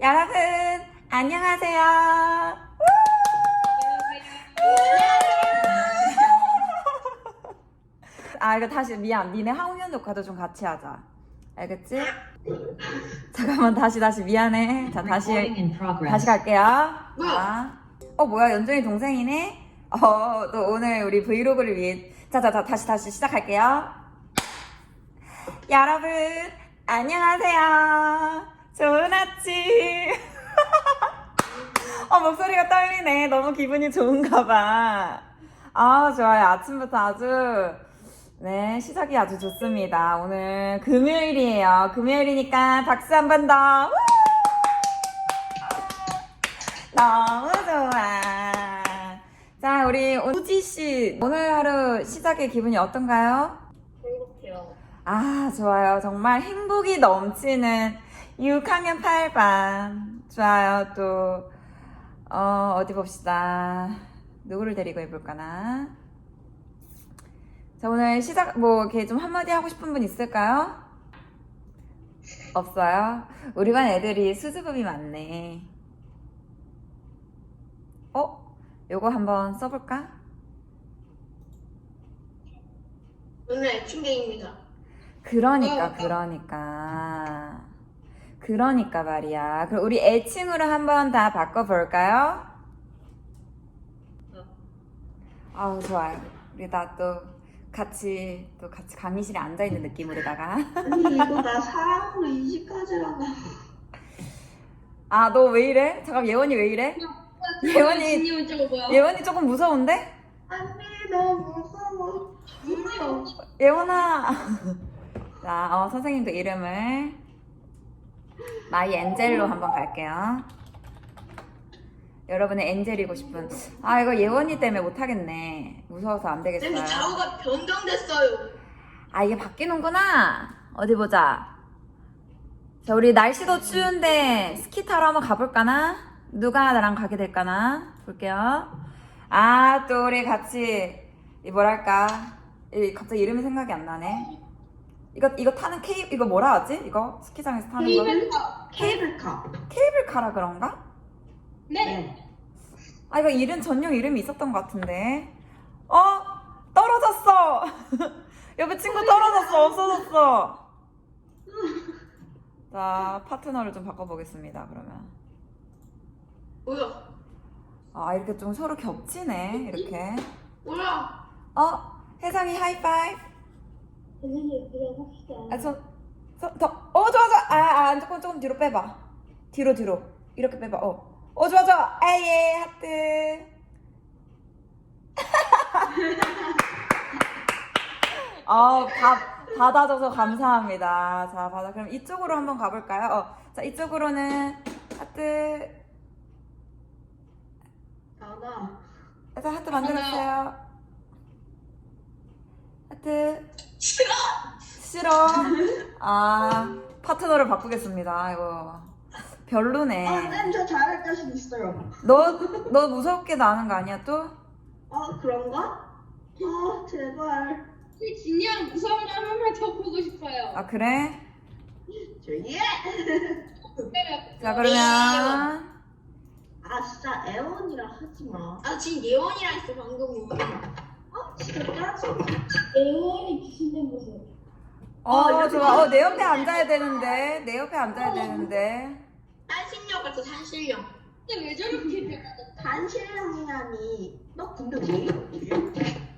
여러분, 안녕하세요. 아, 이거 다시 미안. 니네 학년 녹화도 좀 같이 하자. 알겠지? 잠깐만, 다시, 다시. 미안해. 자, 다시. 다시 갈게요. 자. 어, 뭐야, 연정이 동생이네? 어, 또 오늘 우리 브이로그를 위해. 자, 자, 자, 다시, 다시 시작할게요. 여러분, 안녕하세요. 좋은 아침. 어, 목소리가 떨리네. 너무 기분이 좋은가 봐. 아, 좋아요. 아침부터 아주, 네, 시작이 아주 좋습니다. 오늘 금요일이에요. 금요일이니까 박수 한 번 더. 우! 너무 좋아. 자, 우리 우지 씨 오늘 하루 시작의 기분이 어떤가요? 행복해요. 아, 좋아요. 정말 행복이 넘치는 6학년 8반. 좋아요. 또 어, 어디 봅시다. 누구를 데리고 해볼까나? 자, 오늘 시작 뭐 이렇게 좀 한마디 하고 싶은 분 있을까요? 없어요? 우리 반 애들이 수줍음이 많네. 어? 요거 한번 써볼까? 저는 애충계입니다. 그러니까, 어, 어. 그러니까. 그러니까 말이야. 그럼 우리 애칭으로 한번 다 바꿔볼까요? 어. 아우, 좋아요. 우리 다 또 같이, 또 같이 강의실에 앉아 있는 느낌으로다가. 아니 이거 나 사랑으로 인식하지라고. 아, 너 왜 이래? 잠깐, 예원이 왜 이래? 예원이? 예원이 조금 무서운데? 아니 너무. 무서워. 예원아. 자, 어, 선생님도 이름을 마이 엔젤로 한번 갈게요. 여러분의 엔젤이고 싶은. 아, 이거 예원이 때문에 못하겠네. 무서워서 안 되겠어요. 쌤이 좌우가 변경됐어요. 아, 이게 바뀌는구나. 어디 보자. 자, 우리 날씨도 추운데 스키 타러 한번 가볼까나? 누가 나랑 가게 될까나? 볼게요. 아, 또 우리 같이, 이 뭐랄까. 이 갑자기 이름이 생각이 안 나네. 이거, 이거 타는 케이, 이거 뭐라 하지? 이거 스키장에서 타는 거? 케이블카. 케이블카라 그런가? 네. 아, 이거 이름, 전용 이름이 있었던 것 같은데. 어? 떨어졌어! 옆에 친구 떨어졌어! 없어졌어! 자, 파트너를 좀 바꿔보겠습니다, 그러면. 뭐야? 아, 이렇게 좀 서로 겹치네, 이렇게. 뭐야? 어? 혜성이 하이파이브. 아, 저, 저, 더, 어, 좋아, 좋아. 아, 아, 조금, 조금 뒤로 빼봐. 뒤로, 뒤로. 이렇게 빼봐, 어. 어, 좋아, 좋아. 아, 예, 하트. 아, 밥, 받아줘서 감사합니다. 자, 받아. 그럼 이쪽으로 한번 가볼까요? 어, 자, 이쪽으로는 하트. 나나. 자, 하트 만들어주세요. 하트. 싫어. 싫어. 아, 파트너를 바꾸겠습니다. 이거. 별로네. 쌤저 잘할 자신 있어요. 너, 너 무섭게 나는 거 아니야, 또? 아 그런가? 아 제발. 진이랑 무서운 한 번만 더 보고 싶어요. 아, 그래? 조용히 자, 그러면. 아 진짜 애원이라 하지 마. 아 지금 예원이라 했어 방금. 애원이 귀신된 모습. 어, 이렇게 좋아. 어, 내 옆에 앉아야 되는데. 내 옆에 앉아야 되는데. 단신력 같아 단신력. 근데 왜 저렇게 변하는? 단신력이라니. 너 근데 왜 이렇게?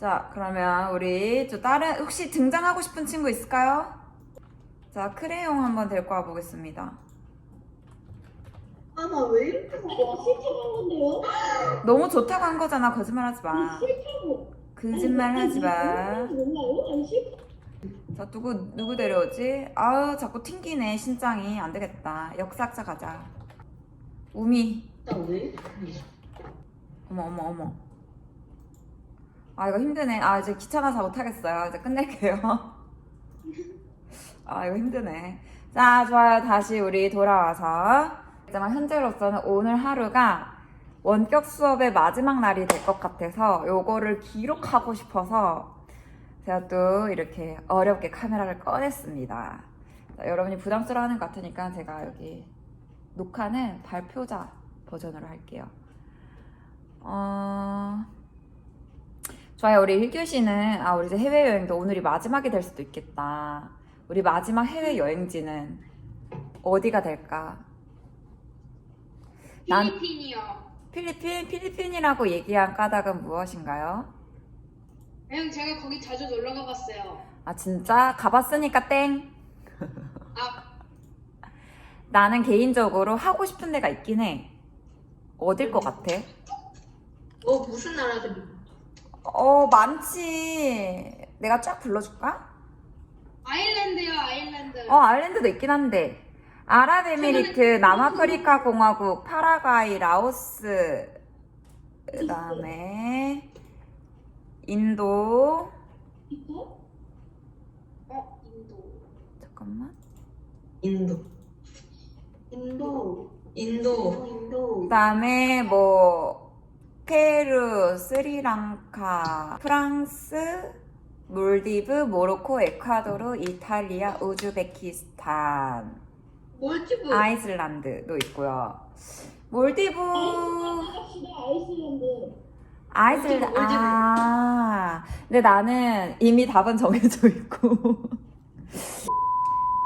자, 그러면 우리 또 다른, 혹시 등장하고 싶은 친구 있을까요? 자, 크레용 한번 데리고 와 보겠습니다. 아 나 왜 이렇게 먹어? 싫다고 한 건데요? 너무 좋다고 한 거잖아. 거짓말 하지 마. 싫다고. 거짓말 하지 마. 몰라요? 아니 싫. 자, 누구, 누구 데려오지? 아우, 자꾸 튕기네, 신장이. 안 되겠다. 역사학자 가자. 우미. 나 왜 어머, 어머, 어머. 아, 이거 힘드네. 아, 이제 귀찮아서 못 하겠어요. 이제 끝낼게요. 아, 이거 힘드네. 자, 좋아요. 다시 우리 돌아와서. 하지만 현재로서는 오늘 하루가 원격 수업의 마지막 날이 될 것 같아서 요거를 기록하고 싶어서 제가 또 이렇게 어렵게 카메라를 꺼냈습니다. 자, 여러분이 부담스러워하는 것 같으니까 제가 여기 녹화는 발표자 버전으로 할게요. 어... 좋아요. 우리 1교시는 아 우리 이제 해외여행도 오늘이 마지막이 될 수도 있겠다. 우리 마지막 해외여행지는 어디가 될까? 난- 필리핀이요. 필리핀? 필리핀이라고 얘기한 까닭은 무엇인가요? 왜냐면 제가 거기 자주 놀러 가봤어요. 아 진짜? 가봤으니까 땡! 아, 나는 개인적으로 하고 싶은 데가 있긴 해. 어딜 것 같아? 어 무슨 나라들이? 어 많지. 내가 쫙 불러줄까? 아일랜드요, 아일랜드. 어 아일랜드도 있긴 한데 아랍에미리트, 남아프리카 공화국, 파라과이, 라오스, 그 다음에 인도. 이거? 어, 인도. 잠깐만. 인도, 인도. 인도, 인도. 그 다음에 뭐 페루, 스리랑카, 프랑스, 몰디브, 모로코, 에콰도르, 이탈리아, 우즈베키스탄, 몰디브. 아이슬란드도 있고요. 몰디브, 아이슬란드. 아이슬란드. 몰디브. 아, 근데 나는 이미 답은 정해져 있고.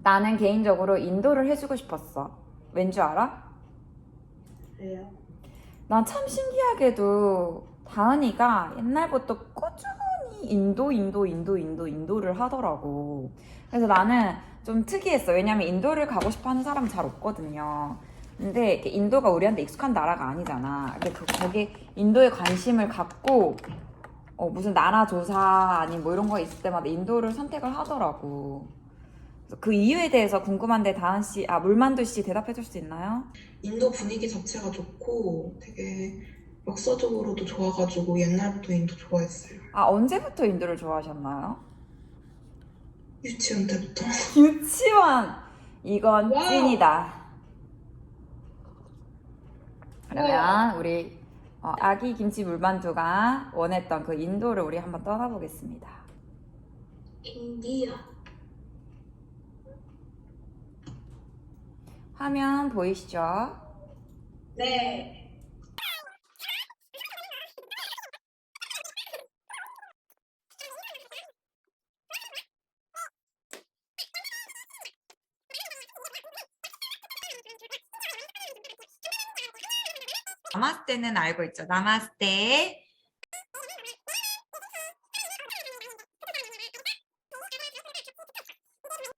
나는 개인적으로 인도를 해주고 싶었어. 왠 줄 알아? 왜요? 난 참 신기하게도 다은이가 옛날부터 꾸준히 인도, 인도, 인도, 인도, 인도를 하더라고. 그래서 나는 좀 특이했어. 왜냐면 인도를 가고 싶어 하는 사람은 잘 없거든요. 근데 이렇게 인도가 우리한테 익숙한 나라가 아니잖아. 근데 그, 거기 인도에 관심을 갖고, 어, 무슨 나라 조사 아니 뭐 이런 거 있을 때마다 인도를 선택을 하더라고. 그 이유에 대해서 궁금한데 다은 씨, 아, 물만두 씨 대답해 줄 수 있나요? 인도 분위기 자체가 좋고 되게 역사적으로도 좋아가지고 옛날부터 인도 좋아했어요. 아, 언제부터 인도를 좋아하셨나요? 유치원 때부터. 유치원 이건 와우. 찐이다. 그러면 우리 어, 아기 김치 물만두가 원했던 그 인도를 우리 한번 떠나보겠습니다. 인디아. 화면 보이시죠? 네. 나마스테는 알고 있죠. 나마스테.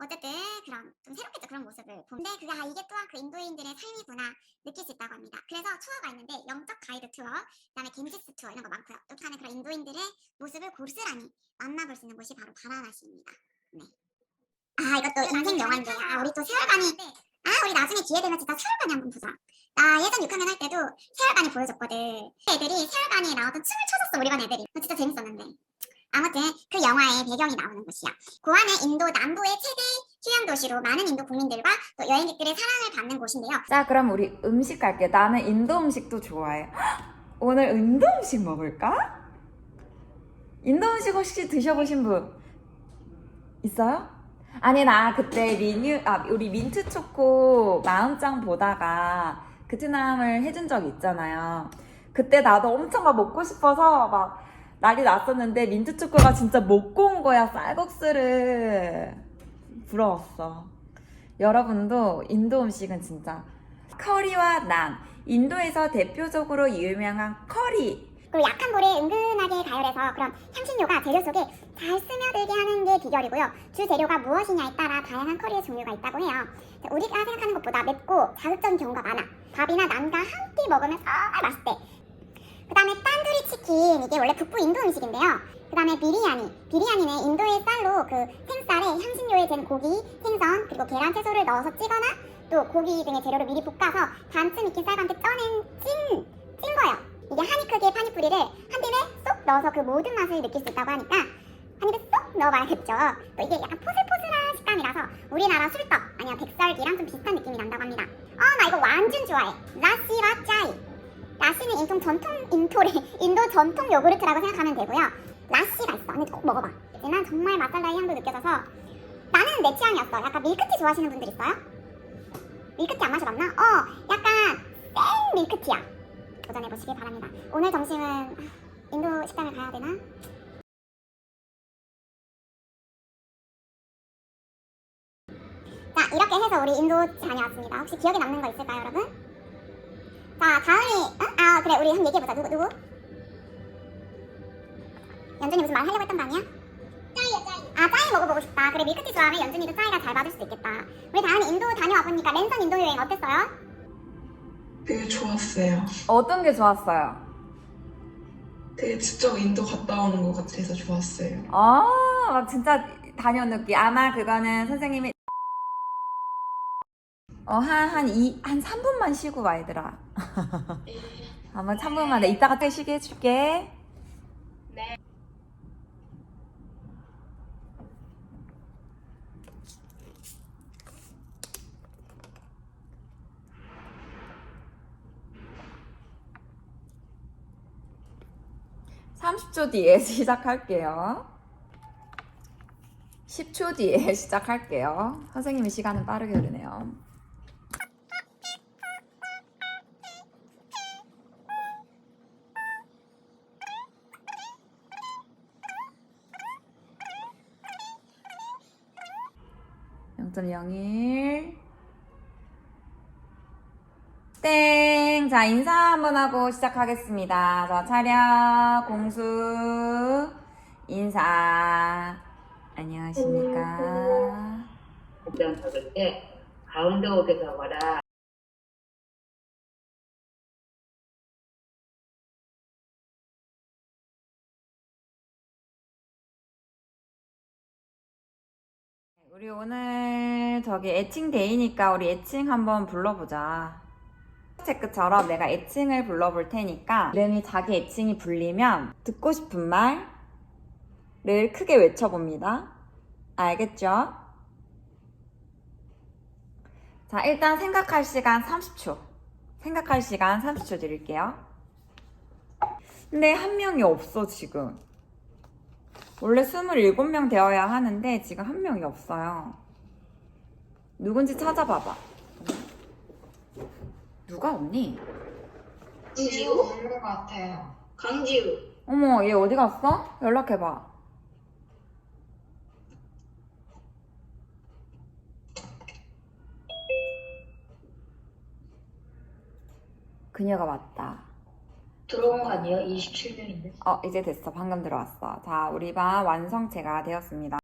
어쨌든 그런 좀 새롭겠죠 그런 모습을 보는데 그게 아 이게 또한 그 인도인들의 삶이구나 느낄 수 있다고 합니다. 그래서 투어가 있는데 영적 가이드 투어, 그다음에 겐지스 투어 이런 거 많고요. 또 하는 그런 인도인들의 모습을 고스란히 만나볼 수 있는 곳이 바로 바라나시입니다. 네. 아 이것도 인생 영화인데 아 우리 또 세월간이 아 우리 나중에 기회 되면 진짜 세월간이 한번 보자. 나 예전 6학년 할 때도 세월간이 보여줬거든. 애들이 세월간에 나왔던 춤을 춰줬어 우리 반 애들이. 어, 진짜 재밌었는데. 아무튼 그 영화의 배경이 나오는 곳이야. 고아는 인도 남부의 최대 휴양 도시로 많은 인도 국민들과 또 여행객들의 사랑을 받는 곳인데요. 자, 그럼 우리 음식 갈게. 나는 인도 음식도 좋아해. 헉, 오늘 인도 음식 먹을까? 인도 음식 혹시 드셔보신 분 있어요? 아니 나 그때 리뉴 아 우리 민트 초코 마음짱 보다가 베트남을 해준 적 있잖아요. 그때 나도 엄청 막 먹고 싶어서 막 난리 났었는데 민트 초코가 진짜 먹고 온 거야 쌀국수를 부러웠어. 여러분도 인도 음식은 진짜 커리와 난 인도에서 대표적으로 유명한 커리 그리고 약한 볼에 은근하게 가열해서 그런 향신료가 재료 속에 잘 스며들게 하는 게 비결이고요. 주 재료가 무엇이냐에 따라 다양한 커리의 종류가 있다고 해요. 자, 우리가 생각하는 것보다 맵고 자극적인 경우가 많아. 밥이나 난과 함께 먹으면 정말 맛있대. 그 다음에 탄두리 치킨 이게 원래 북부 인도 음식인데요. 그 다음에 비리야니 비리야니는 인도의 쌀로 그 생쌀에 향신료에 든 고기, 생선 그리고 계란 채소를 넣어서 찌거나 또 고기 등의 재료를 미리 볶아서 단쯤 익힌 함께 쪄낸 찐! 찐 거예요. 이게 한입 크기의 파니뿌리를 한 입에 쏙 넣어서 그 모든 맛을 느낄 수 있다고 하니까 한 입에 쏙 넣어봐야겠죠. 또 이게 약간 포슬포슬한 식감이라서 우리나라 술떡 아니면 백설기랑 좀 비슷한 느낌이 난다고 합니다. 아 나 이거 완전 좋아해. 라시와 짜이. 라시는 인도 전통 인도래 인도 전통 요구르트라고 생각하면 되고요. 라시가 있어. 근데 꼭 먹어봐. 난 정말 마살라의 향도 느껴져서 나는 내 취향이었어. 약간 밀크티 좋아하시는 분들 있어요? 밀크티 안 마셔봤나? 어, 약간 센 밀크티야. 도전해 보시길 바랍니다. 오늘 점심은 아, 인도 식당을 가야 되나? 자, 이렇게 해서 우리 인도 다녀왔습니다. 혹시 기억에 남는 거 있을까요, 여러분? 자, 다음이, 어? 아, 그래, 우리 한번 얘기해 보자. 누구, 누구? 연준이 무슨 말 하려고 했던 거 아니야? 짜이야, 짜이. 아, 짜이 먹어보고 싶다. 그래, 밀크티 좋아하면 연준이도 짜이가 잘 받을 수도 있겠다. 우리 다음이 인도 다녀와 보니까 랜선 인도 여행 어땠어요? 되게 좋았어요. 어떤 게 좋았어요? 되게 직접 인도 갔다 오는 것 같아서 좋았어요. 아, 막 진짜 다녀온 느낌. 아마 그거는 선생님이 어, 한, 한, 이, 한 3분만 쉬고 와, 얘들아. 아마 3분만. 내 이따가 또 쉬게 해줄게. 네. 30초 뒤에 시작할게요. 10초 뒤에 시작할게요. 선생님이 시간은 빠르게 흐르네요. (0.01) 땡! 자, 인사 한번 하고 시작하겠습니다. 자, 차렷, 공수, 인사. 안녕하십니까. 입장 적을 때 가운데 오게 적어라. 우리 오늘 저기 애칭 데이니까 우리 애칭 한번 불러보자. 체크처럼 내가 애칭을 불러볼 테니까 이름이 자기 애칭이 불리면 듣고 싶은 말을 크게 외쳐봅니다. 알겠죠? 자, 일단 생각할 시간 30초. 생각할 시간 30초 드릴게요. 근데 한 명이 없어, 지금. 원래 27명 되어야 하는데 지금 한 명이 없어요. 누군지 찾아봐봐. 누가 없니? 강지우? 없는 것 같아요. 강지우. 어머, 얘 어디 갔어? 연락해봐. 그녀가 왔다. 들어온 거 아니에요? 27명인데. 어, 이제 됐어. 방금 들어왔어. 자, 우리 반 완성체가 되었습니다.